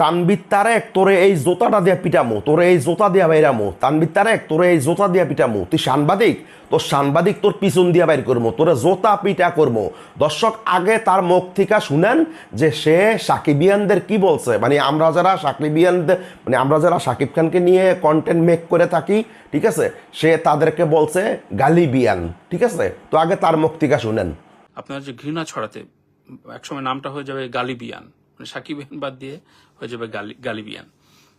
তানবির তারেক, তোরে এই জোতাটা দিয়া পিটামু, তোরে এই জোতা দিয়া বাইরামু। তানবির তারেক, তোরে এই জোতা দিয়া পিটামু। তুই সাংবাদিক, তোর সাংবাদিক তোর পিছন দিয়া বাইর করব তোরে জোতা পিটা করব দর্শক, আগে তার মুখ থেকে শুনেন যে সে সাকিবিয়ানদের কি বলছে। মানে আমরা যারা সাকিবিয়ানদের মানে আমরা যারা সাকিব খানকে নিয়ে কন্টেন্ট মেক করে থাকি, ঠিক আছে? সে তাদেরকে বলছে গালিবিয়ান, ঠিক আছে? তো আগে তার মুখ থেকে শুনেন। আপনার যে ঘৃণা ছড়াতে, একসময় নামটা হয়ে যাবে গালিবিয়ান। মানে সাকিবিয়ান বাদ দিয়ে হয়ে যাবে গালি- গালিবিয়ান।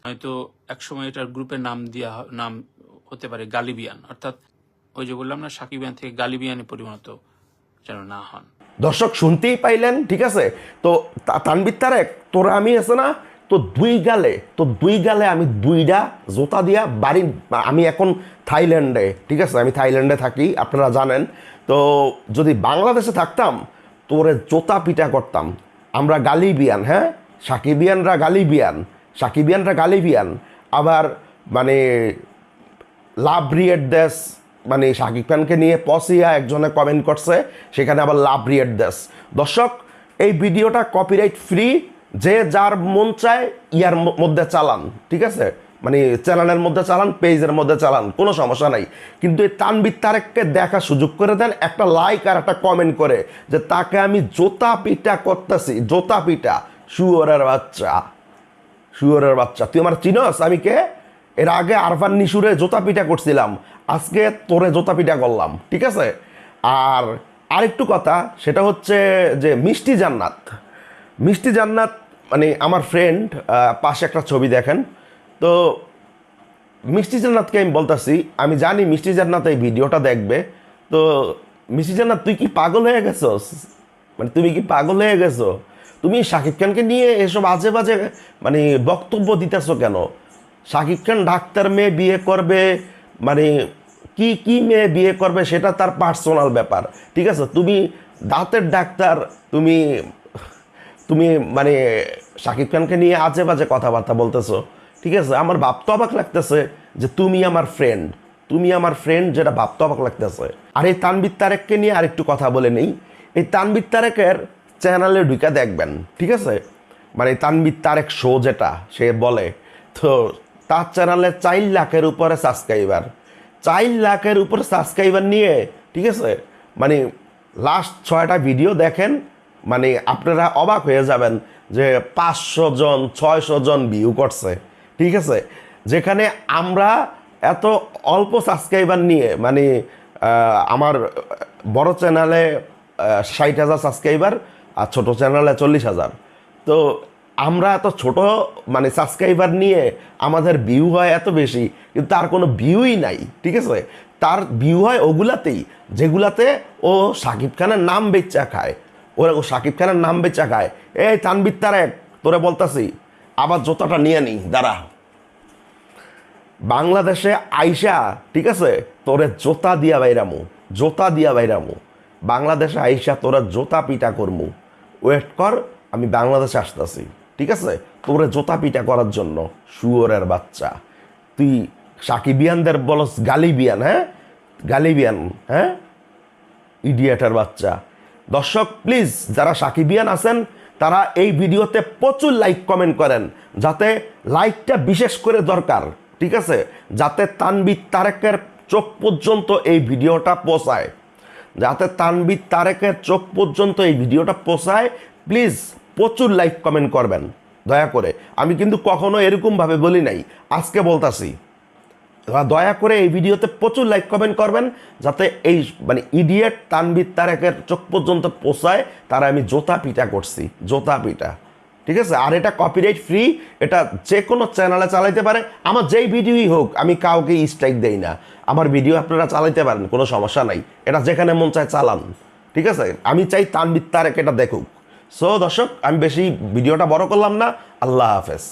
হয়তো একসময় এটার গ্রুপের নাম দেওয়া নাম হতে পারে গালিবিয়ান। অর্থাৎ ওই যে বললাম না, সাকিবিয়ান থেকে গালিবিয়ানে পরিণত যেন না হন। দর্শক, শুনতেই পাইলেন, ঠিক আছে? তো তা- তানবির তারেক, তোরা আমি আছে না? তো দুই গালে, তো দুই গালে আমি দুইটা জোতা দিয়া বাড়ি আমি এখন থাইল্যান্ডে, ঠিক আছে? আমি থাইল্যান্ডে থাকি, আপনারা জানেন। তো যদি বাংলাদেশে থাকতাম, তোরে জোতা পিটা করতাম। আমরা গালিবিয়ান হ্যাঁ? সাকিবিয়ানরা গালিবিয়ান সাকিবিয়ানরা গালিবিয়ান। আবার মানে লাভ রিয়েট দেশ মানে শাকিব খানকে নিয়ে পসিয়া একজনে কমেন্ট করছে, সেখানে আবার লাভ রিয়েট দেশ দর্শক, এই ভিডিওটা কপিরাইট ফ্রি যে যার মন চায় ইয়ার মধ্যে চালান, ঠিক আছে? মানে চ্যানেলের মধ্যে চালান, পেজের মধ্যে চালান, কোনো সমস্যা নাই। কিন্তু এই তানবির তারেককে দেখা সুযোগ করে দেন, একটা লাইক আর একটা কমেন্ট করে, যে তাকে আমি জোতা পিটা করতেছি, জোতা পিটা শুয়োরের বাচ্চা। শুয়োরের বাচ্চা। তুই আমার চিনস? আমি কে? এর আগে আরফান নিশুরে জোতা পিঠা করছিলাম। আজকে তোরে জোতা পিঠা করলাম, ঠিক আছে? আর আরেকটু কথা, সেটা হচ্ছে যে মিষ্টি জান্নাত। মিষ্টি জান্নাত মানে আমার ফ্রেন্ড পাশে একটা ছবি দেখেন। তো মিষ্টি জান্নাতকে আমি বলতেছি, আমি জানি মিষ্টি জান্নাত এই ভিডিওটা দেখবে। তো মিষ্টি জান্নাত, তুই কি পাগল হয়ে গেছস? মানে তুমি কি পাগল হয়ে গেছো? তুমি শাকিব খানকে নিয়ে এসব আজে বাজে মানে বক্তব্য দিতেছো কেন? শাকিব খান ডাক্তার মেয়ে বিয়ে করবে মানে কি কি মেয়ে বিয়ে করবে সেটা তার পার্সোনাল ব্যাপার, ঠিক আছে? তুমি দাঁতের ডাক্তার, তুমি তুমি মানে শাকিব খানকে নিয়ে আজে বাজে কথাবার্তা বলতেছো, ঠিক আছে? আমার ভাবতে অবাক লাগতেছে যে তুমি আমার ফ্রেন্ড তুমি আমার ফ্রেন্ড যেটা ভাবতে অবাক লাগতেছে। আর এই তানবির তারেককে নিয়ে আরেকটু কথা বলে নেই। এই তানবির তারেকের চ্যানেলে ঢুকে দেখবেন, ঠিক আছে? মানে তানবির তারেক শো যেটা, সে বলে, তো তার চ্যানেলে চার লাখের উপরে সাবস্ক্রাইবার চার লাখের উপরে সাবস্ক্রাইবার নিয়ে, ঠিক আছে? মানে লাস্ট ছয়টা ভিডিও দেখেন মানে আপনারা অবাক হয়ে যাবেন যে পাঁচশো জন, ছয়শো জন ভিউ করছে, ঠিক আছে? যেখানে আমরা এত অল্প সাবস্ক্রাইবার নিয়ে মানে আমার বড় চ্যানেলে ষাট হাজার সাবস্ক্রাইবার আর ছোটো চ্যানেলে চল্লিশ হাজার। তো আমরা এত ছোট মানে সাবস্ক্রাইবার নিয়ে আমাদের ভিউ হয় এত বেশি, কিন্তু তার কোনো ভিউই নাই, ঠিক আছে? তার ভিউ হয় ওগুলাতেই, যেগুলাতে ও সাকিব খানের নাম বেচা খায়। ওরা ও সাকিব খানের নাম বেচা খায়। এই তানবির তারেক, তোরে বলতাছি, আবার জোতাটা নিয়ে নি, দাঁড়া। বাংলাদেশে আইসা, ঠিক আছে? তোরে জোতা দিয়া বাইরামু, জোতা দিয়া বাইরামু। বাংলাদেশে আইসা তোরা জোতা পিটা করমু। ওয়েট কর, আমি বাংলাদেশে আসতেছি, ঠিক আছে? তোরে জোতা পিটা করার জন্য, শুয়োরের বাচ্চা। তুই সাকিবিয়ানদের বলস গালিবিয়ান হ্যাঁ? গালিবিয়ান হ্যাঁ? ইডিয়েটার বাচ্চা। দর্শক, প্লিজ, যারা সাকিবিয়ান আছেন, তারা এই ভিডিওতে প্রচুর লাইক কমেন্ট করেন, যাতে লাইকটা বিশেষ করে দরকার, ঠিক আছে? যাতে তানবির তারেকের চোখ পর্যন্ত এই ভিডিওটা পৌঁছায়। যাতে তানবির তারেকের চোখ পর্যন্ত এই ভিডিওটা পোষায় প্লিজ প্রচুর লাইক কমেন্ট করবেন, দয়া করে। আমি কিন্তু কখনো এরকমভাবে বলি নাই, আজকে বলতাছি। দয়া করে এই ভিডিওতে প্রচুর লাইক কমেন্ট করবেন, যাতে এই মানে ইডিয়েট তানবির তারেকের চোখ পর্যন্ত পোষায়, তারা আমি জোতা পিটা করছি, জোতা পিটা ঠিক আছে? আর এটা কপিরাইট ফ্রি এটা যে কোনো চ্যানেলে চালাইতে পারে। আমার যেই ভিডিওই হোক, আমি কাউকে স্ট্রাইক দেই না। আমার ভিডিও আপনারা চালাইতে পারেন, কোনো সমস্যা নাই। এটা যেখানে মন চায় চালান। ঠিক আছে? আমি চাই তানবির তারেক এটা দেখুক। সো দর্শক, আমি বেশি ভিডিওটা বড় করলাম না। আল্লাহ হাফেজ।